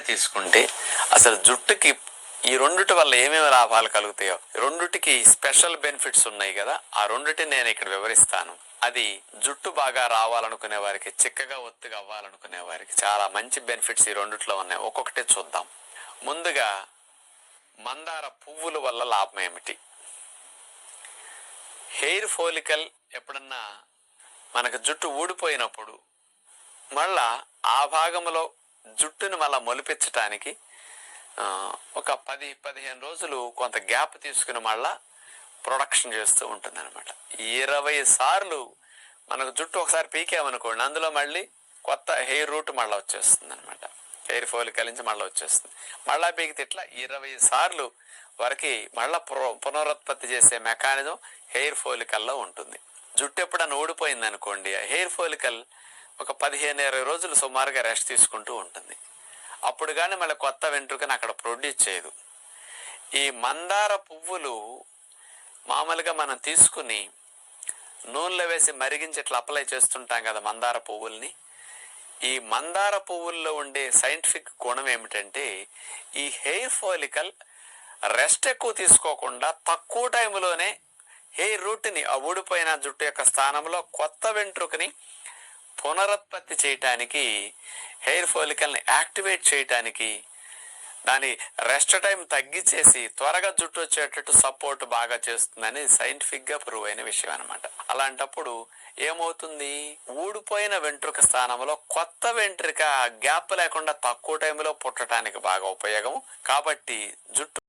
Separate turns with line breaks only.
తీసుకుంటే అసలు జుట్టుకి ఈ రెండుటి వల్ల ఏమేమి లాభాలు కలుగుతాయో రెండుటికి స్పెషల్ బెనిఫిట్స్ ఉన్నాయి కదా ఆ రెండుటి నేను ఇక్కడ వివరిస్తాను. అది జుట్టు బాగా రావాలనుకునే వారికి చిక్కగా ఒత్తుగా అవ్వాలనుకునే వారికి చాలా మంచి బెనిఫిట్స్ ఈ రెండుట్లో ఉన్నాయి. ఒక్కొక్కటే చూద్దాం. ముందుగా మందార పువ్వుల వల్ల లాభం ఏమిటి? హెయిర్ ఫోలికల్ ఎప్పుడన్నా మనకు జుట్టు ఊడిపోయినప్పుడు మళ్ళా ఆ భాగంలో జుట్టుని మళ్ళా మొలిపించటానికి ఒక పది పదిహేను రోజులు కొంత గ్యాప్ తీసుకుని మళ్ళా ప్రొడక్షన్ చేస్తూ ఉంటుంది అనమాట ఇరవై సార్లు మనకు జుట్టు ఒకసారి పీకామనుకోండి అందులో మళ్ళీ కొత్త హెయిర్ రూట్ మళ్ళీ వచ్చేస్తుంది అనమాట హెయిర్ ఫోలికల్ నుంచి మళ్ళీ వచ్చేస్తుంది. మళ్ళా పీకితే ఇట్లా ఇరవై సార్లు వరకు మళ్ళా పుర- పునరుత్పత్తి చేసే మెకానిజం హెయిర్ ఫోలికల్లో ఉంటుంది. జుట్టు ఎప్పుడన్నా ఊడిపోయింది అనుకోండి హెయిర్ ఫోలికల్ ఒక పదిహేను ఇరవై రోజులు సుమారుగా రెస్ట్ తీసుకుంటూ ఉంటుంది. అప్పుడు కానీ మళ్ళీ కొత్త వెంట్రుకని అక్కడ ప్రొడ్యూస్ చేయదు. ఈ మందార పువ్వులు మామూలుగా మనం తీసుకుని నూనెలో వేసి మరిగించి ఇట్లా అప్లై చేస్తుంటాం కదా మందార పువ్వుల్ని. ఈ మందార పువ్వుల్లో ఉండే సైంటిఫిక్ గుణం ఏమిటంటే ఈ హెయిర్ ఫోలికల్ రెస్ట్ ఎక్కువ తీసుకోకుండా తక్కువ టైంలోనే హెయిర్ రూట్ని ఆ ఊడిపోయిన జుట్టు యొక్క స్థానంలో కొత్త వెంట్రుకని పునరుత్పత్తి చేయటానికి హెయిర్ ఫోలికల్ని యాక్టివేట్ చేయటానికి దాని రెస్ట్ టైం తగ్గించేసి త్వరగా జుట్టు వచ్చేటట్టు సపోర్ట్ బాగా చేస్తుందని సైంటిఫిక్గా ప్రూవ్ అయిన విషయం అనమాట అలాంటప్పుడు ఏమవుతుంది? ఊడిపోయిన వెంట్రుక స్థానంలో కొత్త వెంట్రుక గ్యాప్ లేకుండా తక్కువ టైంలో పుట్టడానికి బాగా ఉపయోగం కాబట్టి జుట్టు